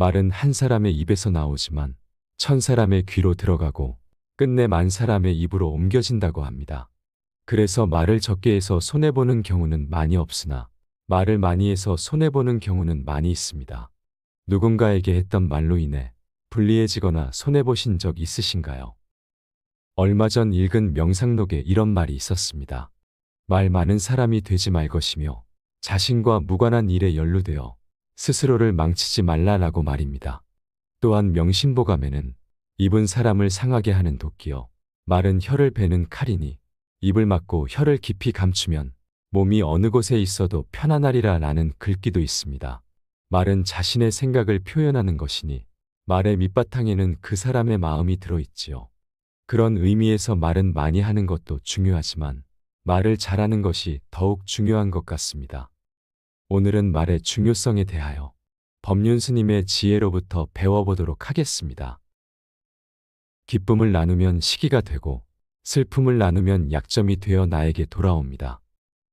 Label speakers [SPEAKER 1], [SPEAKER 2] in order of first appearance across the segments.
[SPEAKER 1] 말은 한 사람의 입에서 나오지만 천 사람의 귀로 들어가고 끝내 만 사람의 입으로 옮겨진다고 합니다. 그래서 말을 적게 해서 손해보는 경우는 많이 없으나 말을 많이 해서 손해보는 경우는 많이 있습니다. 누군가에게 했던 말로 인해 불리해지거나 손해보신 적 있으신가요? 얼마 전 읽은 명상록에 이런 말이 있었습니다. 말 많은 사람이 되지 말 것이며 자신과 무관한 일에 연루되어 스스로를 망치지 말라라고 말입니다. 또한 명심보감에는 입은 사람을 상하게 하는 도끼여 말은 혀를 베는 칼이니 입을 막고 혀를 깊이 감추면 몸이 어느 곳에 있어도 편안하리라 라는 글귀도 있습니다. 말은 자신의 생각을 표현하는 것이니 말의 밑바탕에는 그 사람의 마음이 들어있지요. 그런 의미에서 말은 많이 하는 것도 중요하지만 말을 잘하는 것이 더욱 중요한 것 같습니다. 오늘은 말의 중요성에 대하여 법륜 스님의 지혜로부터 배워보도록 하겠습니다. 기쁨을 나누면 시기가 되고 슬픔을 나누면 약점이 되어 나에게 돌아옵니다.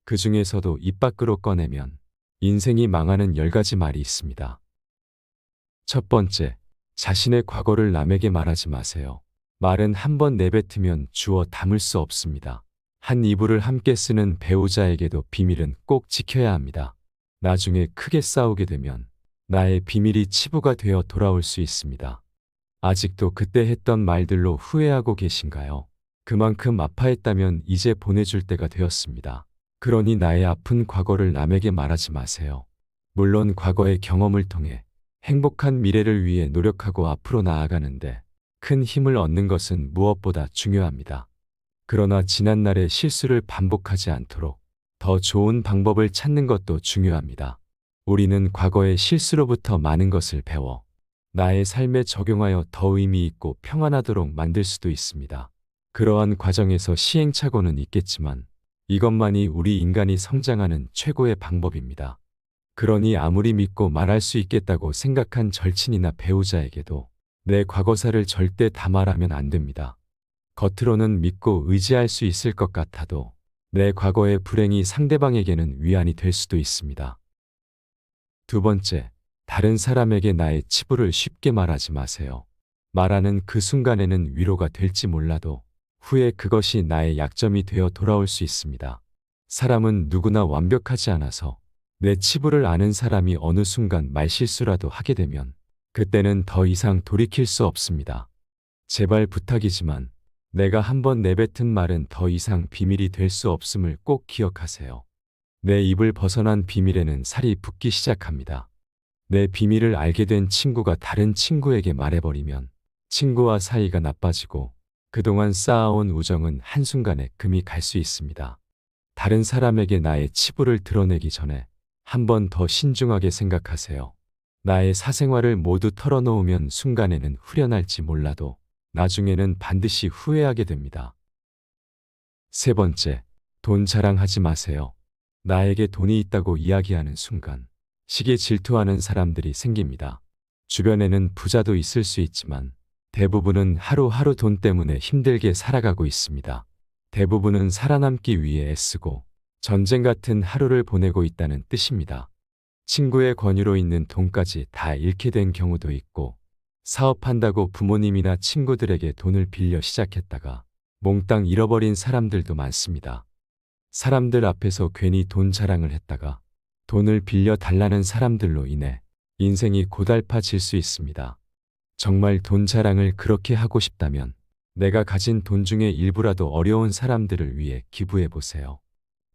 [SPEAKER 1] 그 중에서도 입 밖으로 꺼내면 인생이 망하는 열 가지 말이 있습니다. 첫 번째, 자신의 과거를 남에게 말하지 마세요. 말은 한 번 내뱉으면 주워 담을 수 없습니다. 한 이불을 함께 쓰는 배우자에게도 비밀은 꼭 지켜야 합니다. 나중에 크게 싸우게 되면 나의 비밀이 치부가 되어 돌아올 수 있습니다. 아직도 그때 했던 말들로 후회하고 계신가요? 그만큼 아파했다면 이제 보내줄 때가 되었습니다. 그러니 나의 아픈 과거를 남에게 말하지 마세요. 물론 과거의 경험을 통해 행복한 미래를 위해 노력하고 앞으로 나아가는데 큰 힘을 얻는 것은 무엇보다 중요합니다. 그러나 지난날의 실수를 반복하지 않도록 더 좋은 방법을 찾는 것도 중요합니다. 우리는 과거의 실수로부터 많은 것을 배워 나의 삶에 적용하여 더 의미 있고 평안하도록 만들 수도 있습니다. 그러한 과정에서 시행착오는 있겠지만 이것만이 우리 인간이 성장하는 최고의 방법입니다. 그러니 아무리 믿고 말할 수 있겠다고 생각한 절친이나 배우자에게도 내 과거사를 절대 다 말하면 안 됩니다. 겉으로는 믿고 의지할 수 있을 것 같아도 내 과거의 불행이 상대방에게는 위안이 될 수도 있습니다. 두 번째, 다른 사람에게 나의 치부를 쉽게 말하지 마세요. 말하는 그 순간에는 위로가 될지 몰라도 후에 그것이 나의 약점이 되어 돌아올 수 있습니다. 사람은 누구나 완벽하지 않아서 내 치부를 아는 사람이 어느 순간 말실수라도 하게 되면 그때는 더 이상 돌이킬 수 없습니다. 제발 부탁이지만 내가 한번 내뱉은 말은 더 이상 비밀이 될 수 없음을 꼭 기억하세요. 내 입을 벗어난 비밀에는 살이 붙기 시작합니다. 내 비밀을 알게 된 친구가 다른 친구에게 말해버리면 친구와 사이가 나빠지고 그동안 쌓아온 우정은 한순간에 금이 갈 수 있습니다. 다른 사람에게 나의 치부를 드러내기 전에 한 번 더 신중하게 생각하세요. 나의 사생활을 모두 털어놓으면 순간에는 후련할지 몰라도 나중에는 반드시 후회하게 됩니다. 세 번째, 돈 자랑하지 마세요. 나에게 돈이 있다고 이야기하는 순간 시기에 질투하는 사람들이 생깁니다. 주변에는 부자도 있을 수 있지만 대부분은 하루하루 돈 때문에 힘들게 살아가고 있습니다. 대부분은 살아남기 위해 애쓰고 전쟁 같은 하루를 보내고 있다는 뜻입니다. 친구의 권유로 있는 돈까지 다 잃게 된 경우도 있고 사업한다고 부모님이나 친구들에게 돈을 빌려 시작했다가 몽땅 잃어버린 사람들도 많습니다. 사람들 앞에서 괜히 돈 자랑을 했다가 돈을 빌려 달라는 사람들로 인해 인생이 고달파질 수 있습니다. 정말 돈 자랑을 그렇게 하고 싶다면 내가 가진 돈 중에 일부라도 어려운 사람들을 위해 기부해 보세요.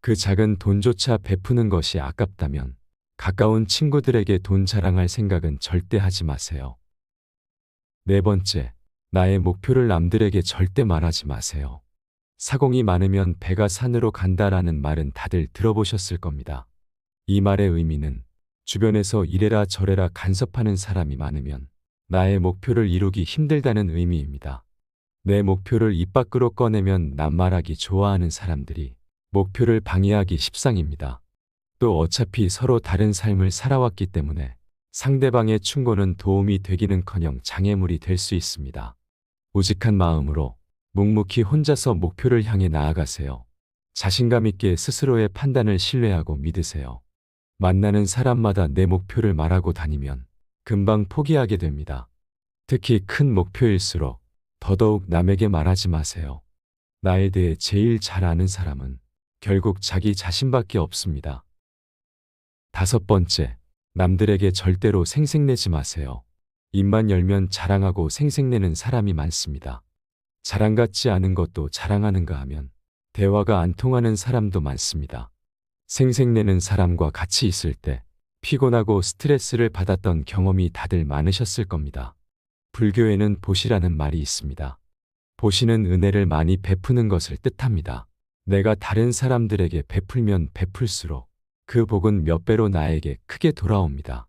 [SPEAKER 1] 그 작은 돈조차 베푸는 것이 아깝다면 가까운 친구들에게 돈 자랑할 생각은 절대 하지 마세요. 네 번째, 나의 목표를 남들에게 절대 말하지 마세요. 사공이 많으면 배가 산으로 간다라는 말은 다들 들어보셨을 겁니다. 이 말의 의미는 주변에서 이래라 저래라 간섭하는 사람이 많으면 나의 목표를 이루기 힘들다는 의미입니다. 내 목표를 입 밖으로 꺼내면 낱말하기 좋아하는 사람들이 목표를 방해하기 십상입니다. 또 어차피 서로 다른 삶을 살아왔기 때문에 상대방의 충고는 도움이 되기는커녕 장애물이 될 수 있습니다. 우직한 마음으로 묵묵히 혼자서 목표를 향해 나아가세요. 자신감 있게 스스로의 판단을 신뢰하고 믿으세요. 만나는 사람마다 내 목표를 말하고 다니면 금방 포기하게 됩니다. 특히 큰 목표일수록 더더욱 남에게 말하지 마세요. 나에 대해 제일 잘 아는 사람은 결국 자기 자신밖에 없습니다. 다섯 번째, 남들에게 절대로 생색내지 마세요. 입만 열면 자랑하고 생색내는 사람이 많습니다. 자랑 같지 않은 것도 자랑하는가 하면 대화가 안 통하는 사람도 많습니다. 생색내는 사람과 같이 있을 때 피곤하고 스트레스를 받았던 경험이 다들 많으셨을 겁니다. 불교에는 보시라는 말이 있습니다. 보시는 은혜를 많이 베푸는 것을 뜻합니다. 내가 다른 사람들에게 베풀면 베풀수록 그 복은 몇 배로 나에게 크게 돌아옵니다.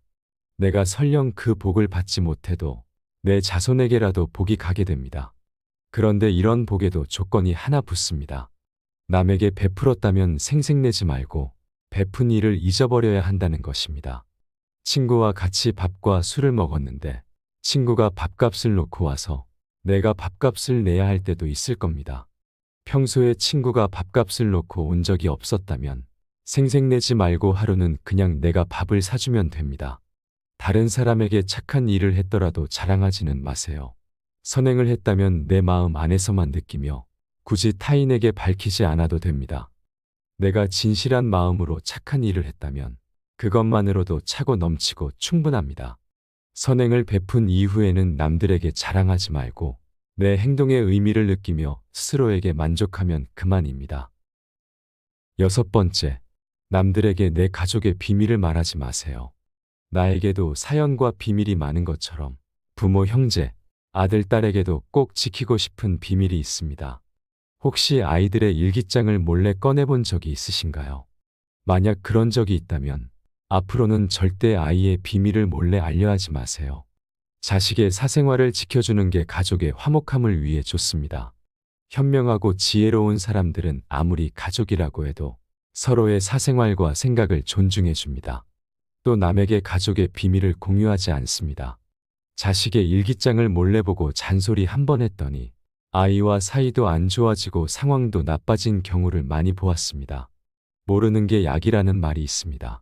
[SPEAKER 1] 내가 설령 그 복을 받지 못해도 내 자손에게라도 복이 가게 됩니다. 그런데 이런 복에도 조건이 하나 붙습니다. 남에게 베풀었다면 생색내지 말고 베푼 일을 잊어버려야 한다는 것입니다. 친구와 같이 밥과 술을 먹었는데 친구가 밥값을 놓고 와서 내가 밥값을 내야 할 때도 있을 겁니다. 평소에 친구가 밥값을 놓고 온 적이 없었다면 생색내지 말고 하루는 그냥 내가 밥을 사주면 됩니다. 다른 사람에게 착한 일을 했더라도 자랑하지는 마세요. 선행을 했다면 내 마음 안에서만 느끼며 굳이 타인에게 밝히지 않아도 됩니다. 내가 진실한 마음으로 착한 일을 했다면 그것만으로도 차고 넘치고 충분합니다. 선행을 베푼 이후에는 남들에게 자랑하지 말고 내 행동의 의미를 느끼며 스스로에게 만족하면 그만입니다. 여섯 번째, 남들에게 내 가족의 비밀을 말하지 마세요. 나에게도 사연과 비밀이 많은 것처럼 부모, 형제, 아들, 딸에게도 꼭 지키고 싶은 비밀이 있습니다. 혹시 아이들의 일기장을 몰래 꺼내본 적이 있으신가요? 만약 그런 적이 있다면 앞으로는 절대 아이의 비밀을 몰래 알려하지 마세요. 자식의 사생활을 지켜주는 게 가족의 화목함을 위해 좋습니다. 현명하고 지혜로운 사람들은 아무리 가족이라고 해도 서로의 사생활과 생각을 존중해 줍니다. 또 남에게 가족의 비밀을 공유하지 않습니다. 자식의 일기장을 몰래 보고 잔소리 한 번 했더니 아이와 사이도 안 좋아지고 상황도 나빠진 경우를 많이 보았습니다. 모르는 게 약이라는 말이 있습니다.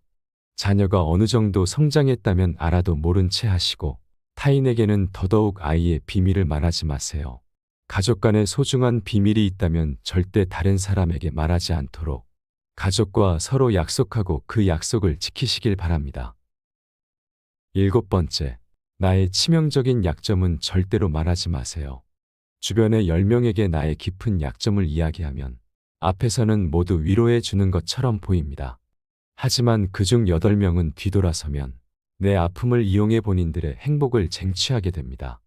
[SPEAKER 1] 자녀가 어느 정도 성장했다면 알아도 모른 채 하시고 타인에게는 더더욱 아이의 비밀을 말하지 마세요. 가족 간에 소중한 비밀이 있다면 절대 다른 사람에게 말하지 않도록 가족과 서로 약속하고 그 약속을 지키시길 바랍니다. 일곱 번째, 나의 치명적인 약점은 절대로 말하지 마세요. 주변의 10명에게 나의 깊은 약점을 이야기하면 앞에서는 모두 위로해 주는 것처럼 보입니다. 하지만 그중 8명은 뒤돌아서면 내 아픔을 이용해 본인들의 행복을 쟁취하게 됩니다.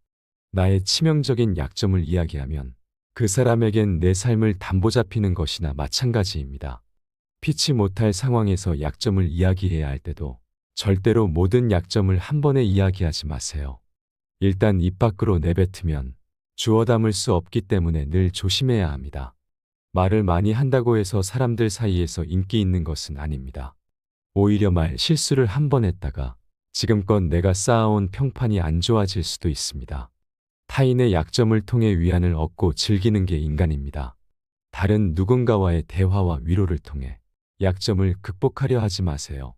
[SPEAKER 1] 나의 치명적인 약점을 이야기하면 그 사람에겐 내 삶을 담보 잡히는 것이나 마찬가지입니다. 피치 못할 상황에서 약점을 이야기해야 할 때도 절대로 모든 약점을 한 번에 이야기하지 마세요. 일단 입 밖으로 내뱉으면 주워 담을 수 없기 때문에 늘 조심해야 합니다. 말을 많이 한다고 해서 사람들 사이에서 인기 있는 것은 아닙니다. 오히려 말 실수를 한 번 했다가 지금껏 내가 쌓아온 평판이 안 좋아질 수도 있습니다. 타인의 약점을 통해 위안을 얻고 즐기는 게 인간입니다. 다른 누군가와의 대화와 위로를 통해 약점을 극복하려 하지 마세요.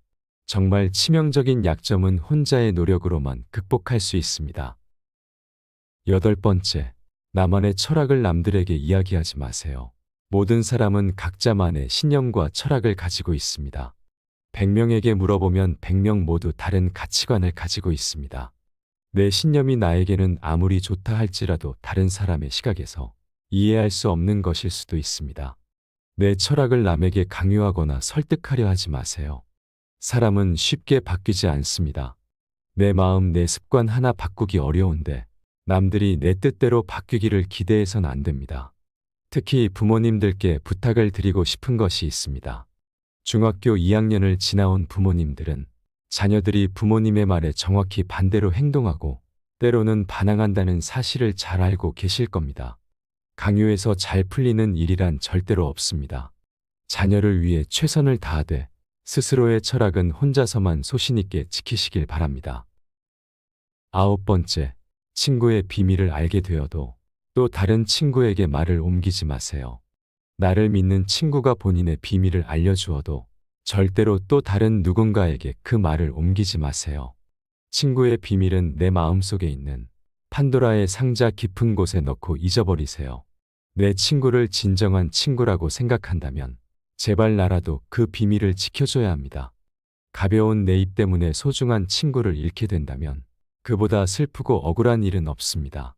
[SPEAKER 1] 정말 치명적인 약점은 혼자의 노력으로만 극복할 수 있습니다. 여덟 번째, 나만의 철학을 남들에게 이야기하지 마세요. 모든 사람은 각자만의 신념과 철학을 가지고 있습니다. 100명에게 물어보면 100명 모두 다른 가치관을 가지고 있습니다. 내 신념이 나에게는 아무리 좋다 할지라도 다른 사람의 시각에서 이해할 수 없는 것일 수도 있습니다. 내 철학을 남에게 강요하거나 설득하려 하지 마세요. 사람은 쉽게 바뀌지 않습니다. 내 마음, 내 습관 하나 바꾸기 어려운데 남들이 내 뜻대로 바뀌기를 기대해선 안 됩니다. 특히 부모님들께 부탁을 드리고 싶은 것이 있습니다. 중학교 2학년을 지나온 부모님들은 자녀들이 부모님의 말에 정확히 반대로 행동하고 때로는 반항한다는 사실을 잘 알고 계실 겁니다. 강요해서 잘 풀리는 일이란 절대로 없습니다. 자녀를 위해 최선을 다하되 스스로의 철학은 혼자서만 소신있게 지키시길 바랍니다. 아홉 번째, 친구의 비밀을 알게 되어도 또 다른 친구에게 말을 옮기지 마세요. 나를 믿는 친구가 본인의 비밀을 알려주어도 절대로 또 다른 누군가에게 그 말을 옮기지 마세요. 친구의 비밀은 내 마음속에 있는 판도라의 상자 깊은 곳에 넣고 잊어버리세요. 내 친구를 진정한 친구라고 생각한다면 제발 나라도 그 비밀을 지켜줘야 합니다. 가벼운 내 입 때문에 소중한 친구를 잃게 된다면 그보다 슬프고 억울한 일은 없습니다.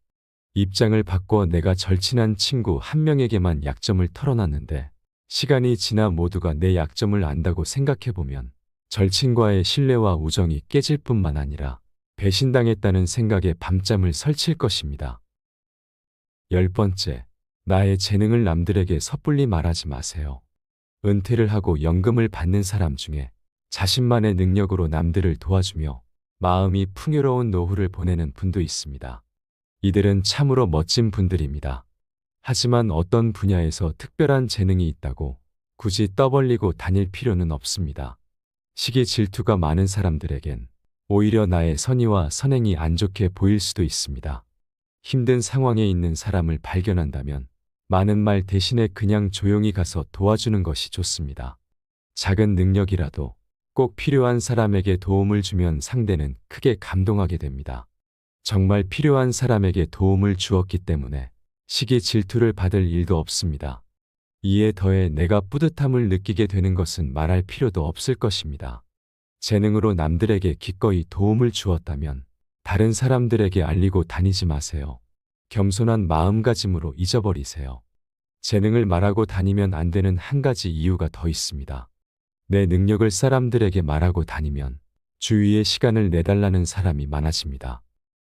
[SPEAKER 1] 입장을 바꿔 내가 절친한 친구 한 명에게만 약점을 털어놨는데 시간이 지나 모두가 내 약점을 안다고 생각해보면 절친과의 신뢰와 우정이 깨질 뿐만 아니라 배신당했다는 생각에 밤잠을 설칠 것입니다. 열 번째, 나의 재능을 남들에게 섣불리 말하지 마세요. 은퇴를 하고 연금을 받는 사람 중에 자신만의 능력으로 남들을 도와주며 마음이 풍요로운 노후를 보내는 분도 있습니다. 이들은 참으로 멋진 분들입니다. 하지만 어떤 분야에서 특별한 재능이 있다고 굳이 떠벌리고 다닐 필요는 없습니다. 시기 질투가 많은 사람들에겐 오히려 나의 선의와 선행이 안 좋게 보일 수도 있습니다. 힘든 상황에 있는 사람을 발견한다면 많은 말 대신에 그냥 조용히 가서 도와주는 것이 좋습니다. 작은 능력이라도 꼭 필요한 사람에게 도움을 주면 상대는 크게 감동하게 됩니다. 정말 필요한 사람에게 도움을 주었기 때문에 시기 질투를 받을 일도 없습니다. 이에 더해 내가 뿌듯함을 느끼게 되는 것은 말할 필요도 없을 것입니다. 재능으로 남들에게 기꺼이 도움을 주었다면 다른 사람들에게 알리고 다니지 마세요. 겸손한 마음가짐으로 잊어버리세요. 재능을 말하고 다니면 안 되는 한 가지 이유가 더 있습니다. 내 능력을 사람들에게 말하고 다니면 주위에 시간을 내달라는 사람이 많아집니다.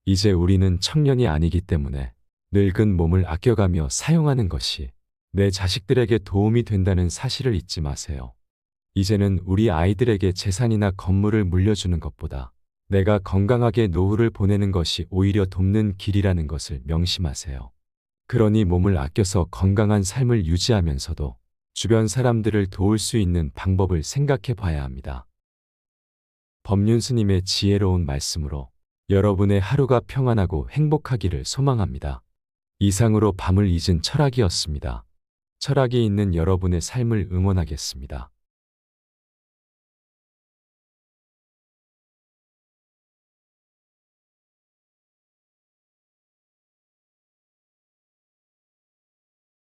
[SPEAKER 1] 이제 우리는 청년이 아니기 때문에 늙은 몸을 아껴가며 사용하는 것이 내 자식들에게 도움이 된다는 사실을 잊지 마세요. 이제는 우리 아이들에게 재산이나 건물을 물려주는 것보다 내가 건강하게 노후를 보내는 것이 오히려 돕는 길이라는 것을 명심하세요. 그러니 몸을 아껴서 건강한 삶을 유지하면서도 주변 사람들을 도울 수 있는 방법을 생각해 봐야 합니다. 법륜 스님의 지혜로운 말씀으로 여러분의 하루가 평안하고 행복하기를 소망합니다. 이상으로 밤을 잊은 철학이었습니다. 철학이 있는 여러분의 삶을 응원하겠습니다.